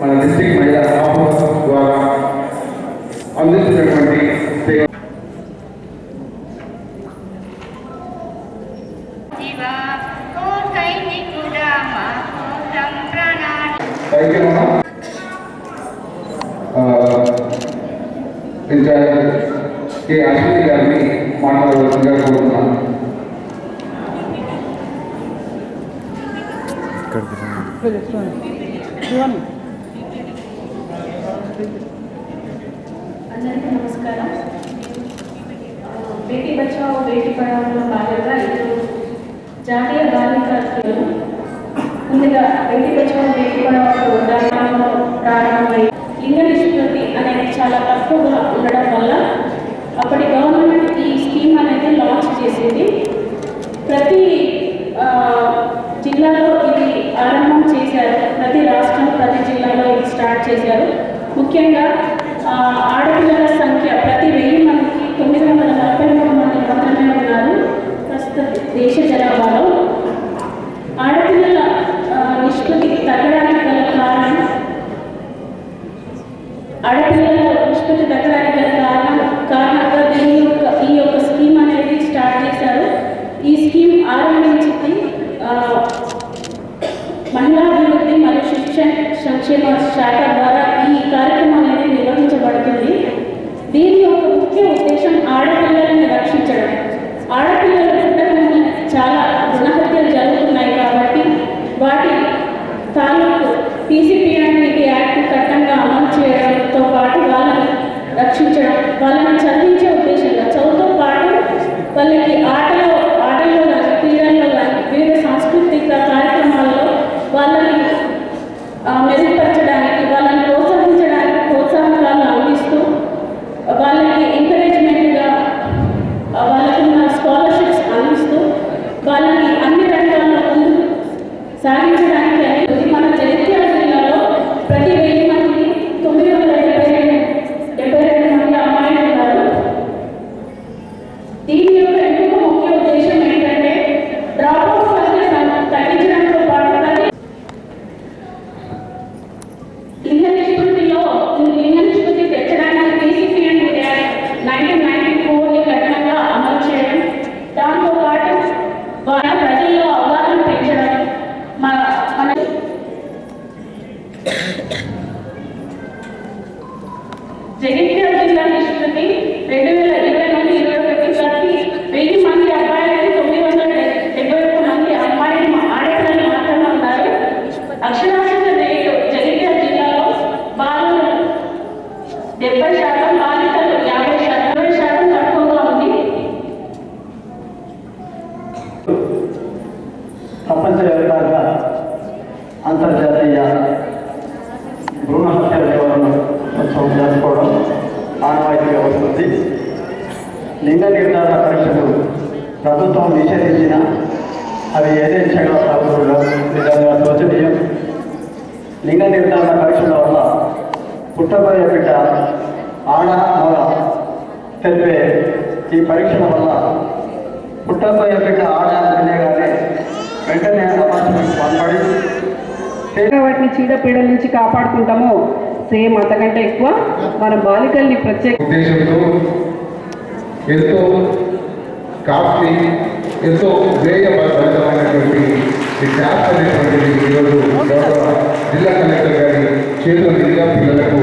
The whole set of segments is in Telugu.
మన డిస్టిక్ మహిళా స్టాఫ్ ద్వారా అందించినటువంటి ఇన్ఛార్జ్ కె అశ్విని గారిని మాట్లాడవలసిందిగా కోరుతున్నాను ఇక్కడ ప్రభుత్వం నిషేధించిన అవి ఏదైతే ప్రభుత్వంలో నిజంగా శోచనీయం లింగ నిర్ధారణ పరీక్షల వల్ల పుట్టబోయే బిడ్డ ఆడ మగ తెలిపే ఈ పరీక్షల వల్ల పుట్టబోయే బిడ్డ ఆడ తెలియగానే వెంటనే అపార్ట్మెంట్ వాటిని వాటిని చీడపీడల నుంచి కాపాడుకుంటామో. సేమ్ అంతకంటే ఎక్కువ మన బాలికల్ని ప్రత్యేక ఉద్దేశంతో ఎంతో కాఫీ ఎంతో ధ్యేయబద్ధమైనటువంటి ఈ ట్యాప్ అనేటువంటిది ఈరోజు గౌరవ జిల్లా కలెక్టర్ గారి చేతుల మీదుగా పిల్లలకు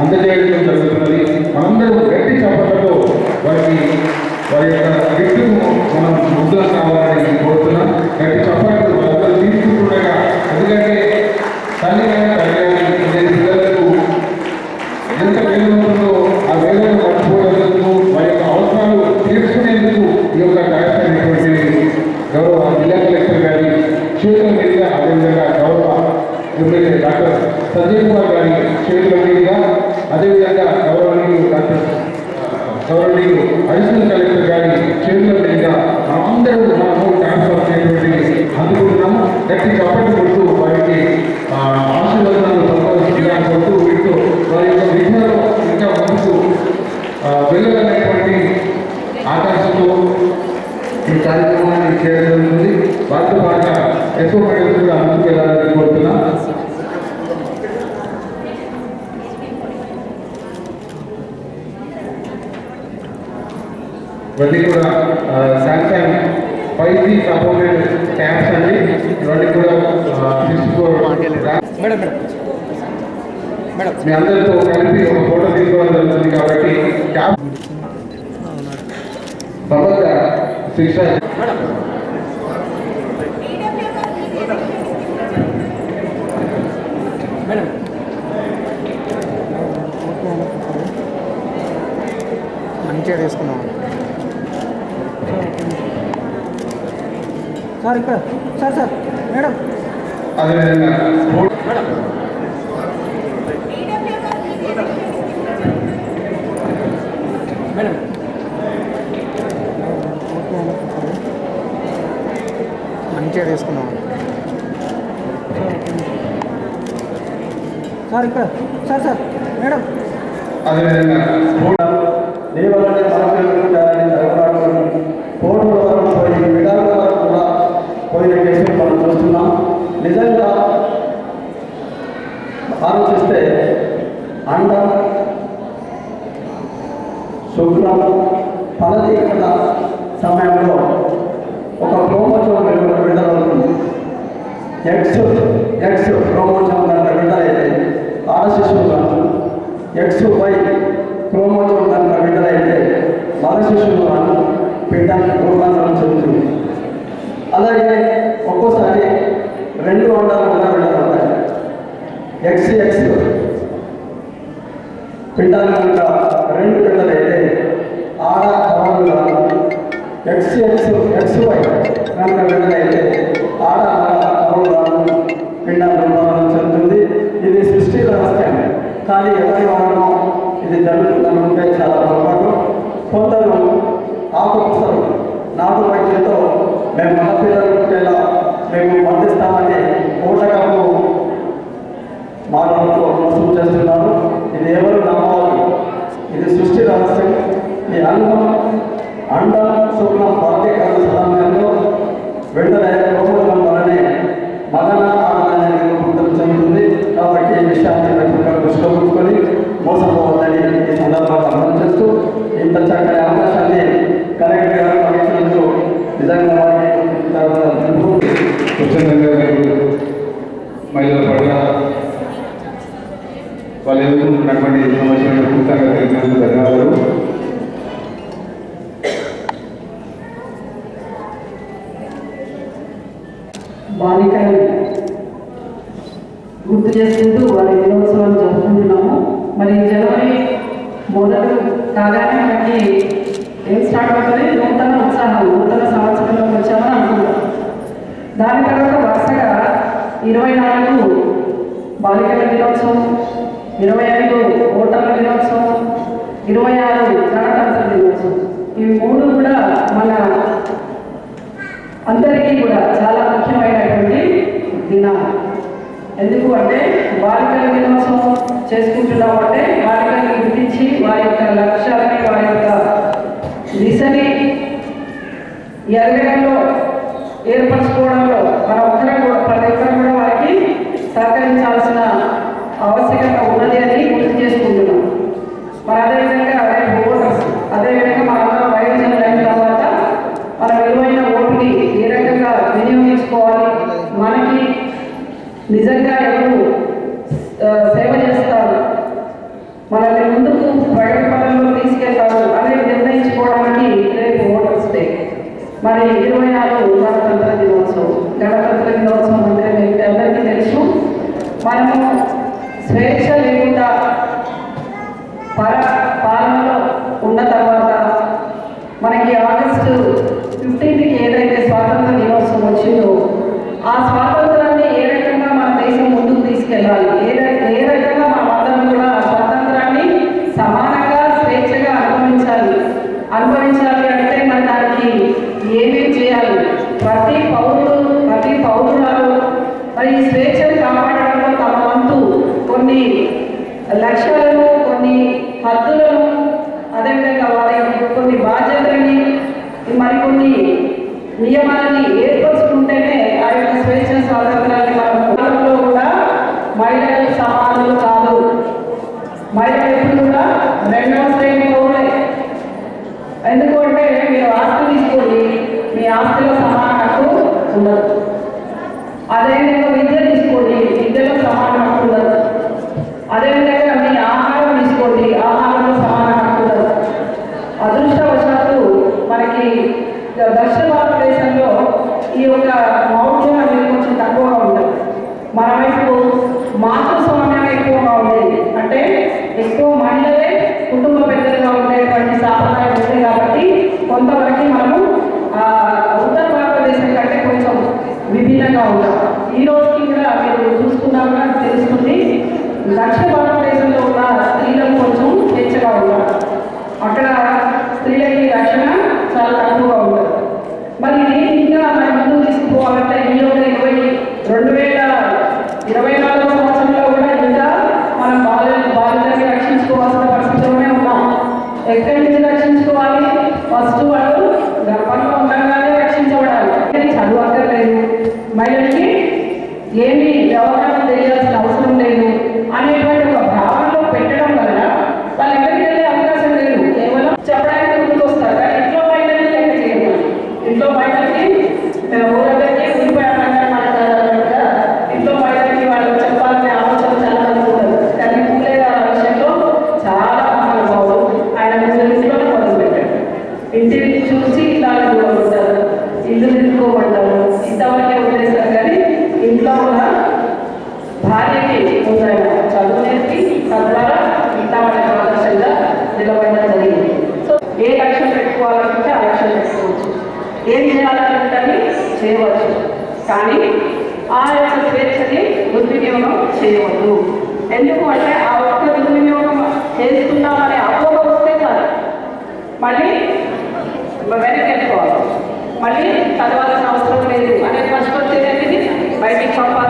అందజేయడం జరుగుతున్నది. మనందరూ గట్టి చప్పట్లతో వారికి వారి యొక్క గిట్టును మనం ముద్దులు కావాలని కోరుతున్నాం. గట్టి చప్పట్లు ఇవన్నీ కూడా Samsung five G supported tabs అండి. ఇవన్నీ కూడా మీ అందరితో కలిపి ఒక ఫోటో తీసుకోవడం జరుగుతుంది కాబట్టి క్యాబ్ సమస్య శిక్ష సార్ ఇక్కడ. Sir sir madam. మంచిగా తీసుకున్నాం సార్ ఇక్కడ. Sir sir madam. అదేవిధంగా దేవాలయ సమయంలో పోటీ నిజంగా ఆలోచిస్తే అండ శుక్రం ఫలదీక్షణ సమయంలో ఒక ప్రోమోచం క్రోమోజోమ్ విడుదలవుతుంది. ఎక్స్ ఎక్స్ ప్రోమోచం కనుక విడుదలైతే ఆడ ఎక్స్ వై పిల్లలు కనుక రెండు పిల్లలు అయితే ఆడ కవర్లు ఎక్స్ ఎక్స్ ఎక్స్ వై కనుక పిల్లలైతే ఆడ కవర్లు పిండాలు చెందుతుంది ఇది సృష్టిలో వస్తాయి కానీ ఎవరి మహిళల పట్ల వాళ్ళు ఎదుర్కొంటున్నటువంటి సమస్యలను పూర్తంగా తెలిపినందుకు ధన్యవాదాలు. చేసుకుంటున్న Thank you. దక్షిణ భారతదేశంలో ఉన్న స్త్రీలను కొంచెం స్వేచ్ఛగా ఉంటారు అక్కడ స్త్రీలకి రక్షణ చాలా తక్కువగా ఉంటుంది. మరి ఇది ఇంకా మనం ముందు తీసుకుపోవాలంటే ఈ యొక్క ఇరవై రెండు వేల ఇరవై నాలుగో సంవత్సరంలో కూడా ఇంకా మనం బాధ్యత బాధ్యతని రక్షించుకోవాల్సిన పరిస్థితిలోనే ఉన్నాం. ఎక్కడ చేయవచ్చు. కానీ ఆ యొక్క స్వేచ్ఛని దుర్వినియోగం చేయవద్దు. ఎందుకు అంటే ఆ ఒక్క దుర్వినియోగం చేస్తున్నామనే అపోహ వస్తే చాలు. మళ్ళీ వెనకెళ్ళిపోవాలి మళ్ళీ చదవాల్సిన అవసరం లేదు. అనే ఫస్ట్ వచ్చేది బయటికి పంపాలి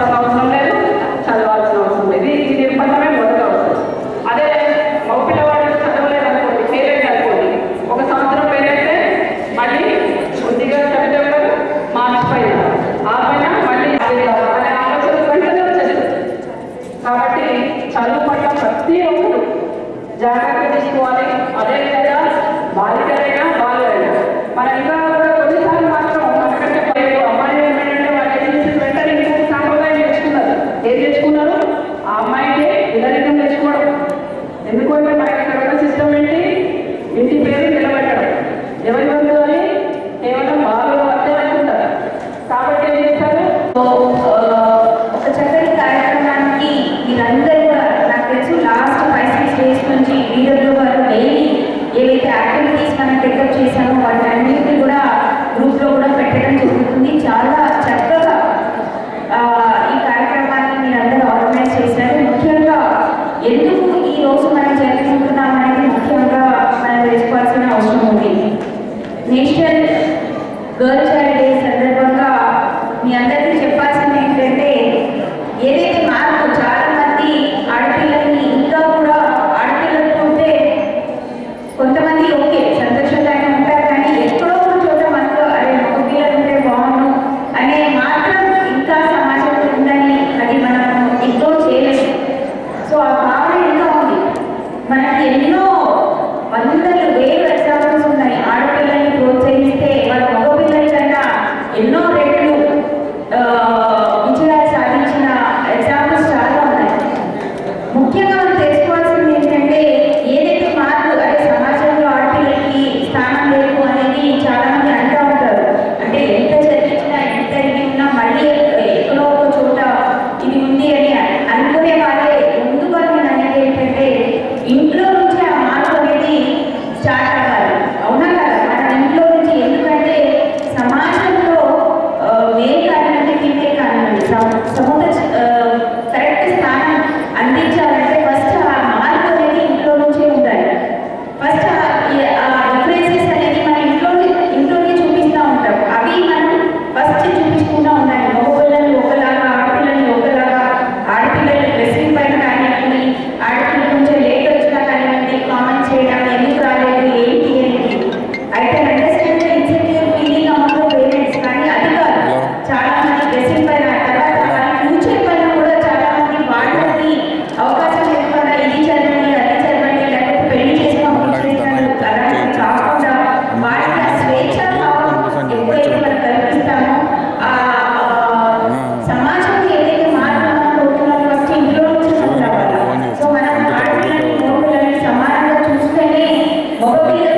Okay.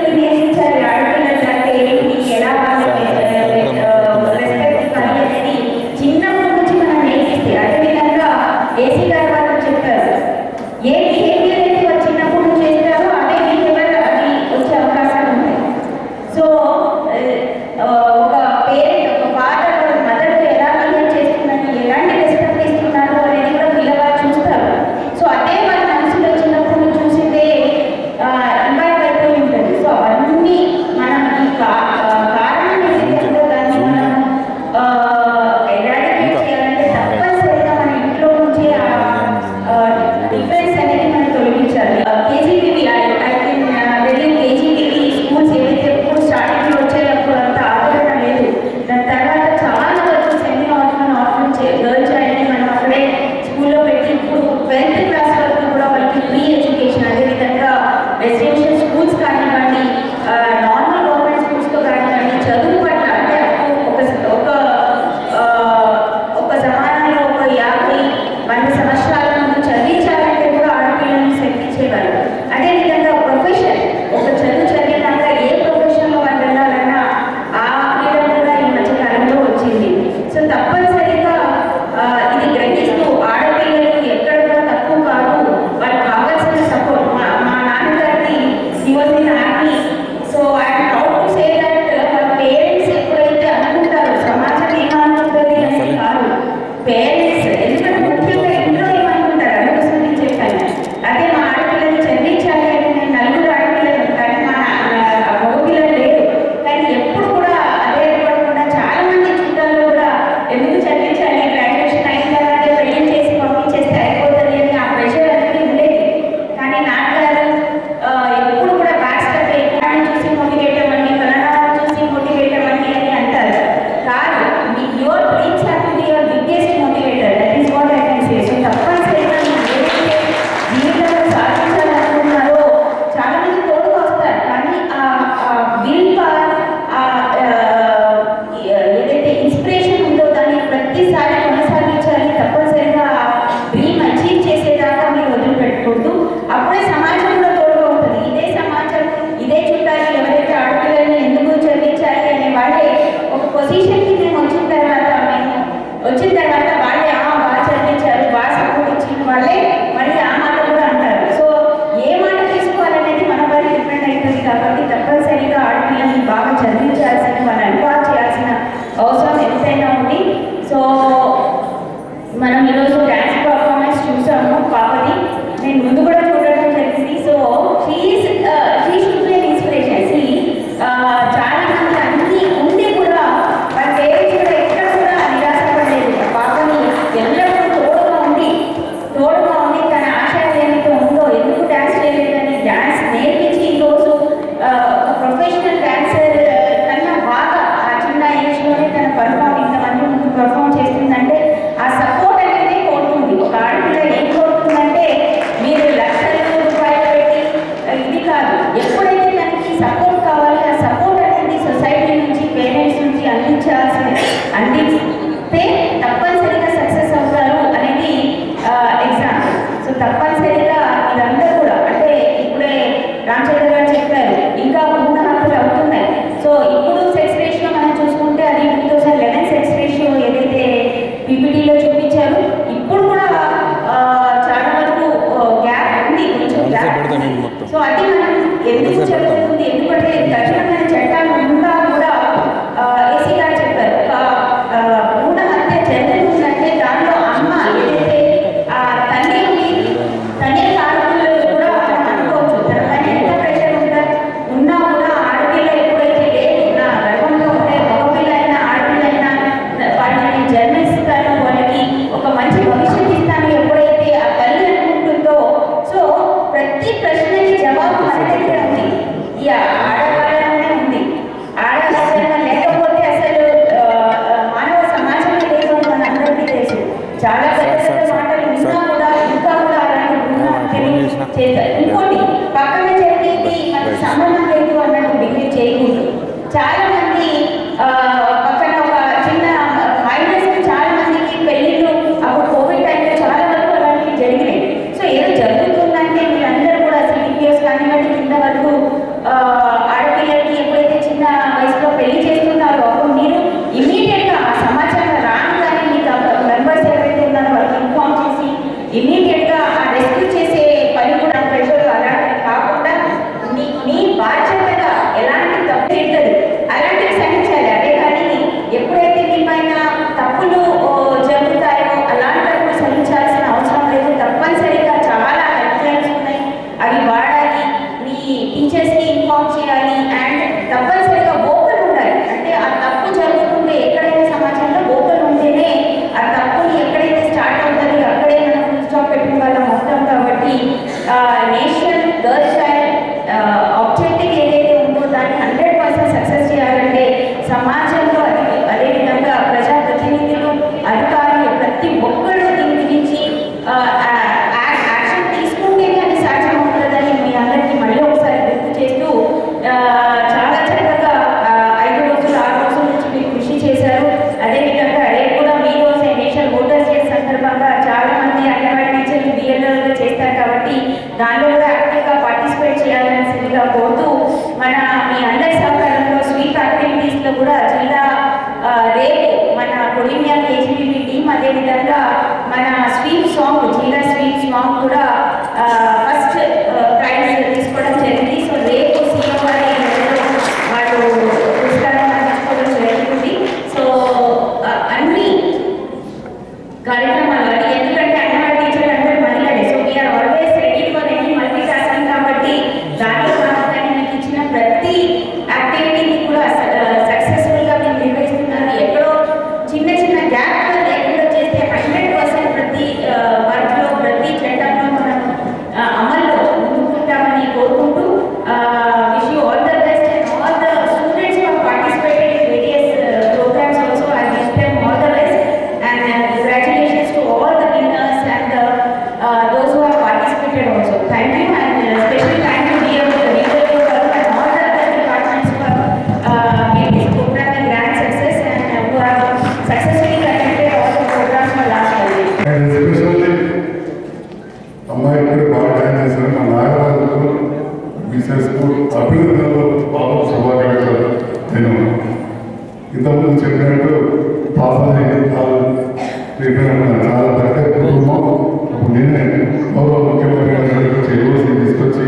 గౌరవ ముఖ్యమంత్రి గారు తీసుకొచ్చి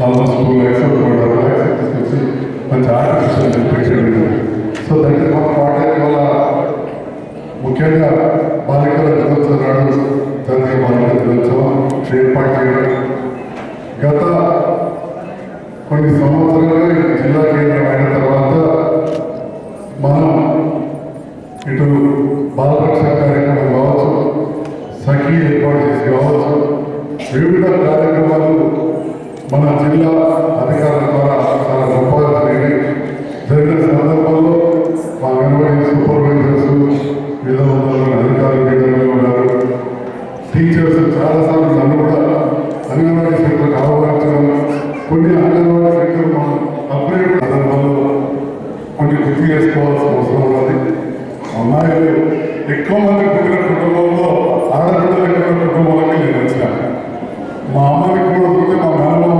ఆల్మోస్ట్ టూ ల్యాక్స్ తీసుకొచ్చి మంచి ఆర్టిఫిషియల్ పేషెంట్ సో దానికి మనం మాట్లాడే వల్ల ముఖ్యంగా బాలికల దినోత్సవం నాడు జాతీయ బాలికల దినోత్సవం ఏర్పాటు చేయడం గత కొన్ని సంవత్సరాలుగా జిల్లా కేంద్రం అయిన తర్వాత మనం వివిధ కార్యక్రమాలు మన జిల్లా అధికారుల ద్వారా చాలా గొప్పగా జరిగినాయి. జరిగిన సందర్భంలో మా వెనబడి సూపర్వైజర్స్ మీద ఉన్నారు అధికారులు లీడర్లు ఉన్నారు. టీచర్స్ చాలాసార్లు నన్ను కూడా అంగన్వాడీ సెంటర్కి ఆహ్వానించడం కొన్ని అంగన్వాడీ సెంటర్ మనం అప్గ్రేడ్ సందర్భంలో కొన్ని గుర్తు చేసుకోవాల్సిన అవసరం ఉన్నది. అమ్మాయిలు ఎక్కువ మంది పుట్టిన కుటుంబంలో ఆడపిల్లలు ఎక్కువ కుటుంబాలకి నేను వచ్చినాను మా అమ్మ కూడా మా మేనలో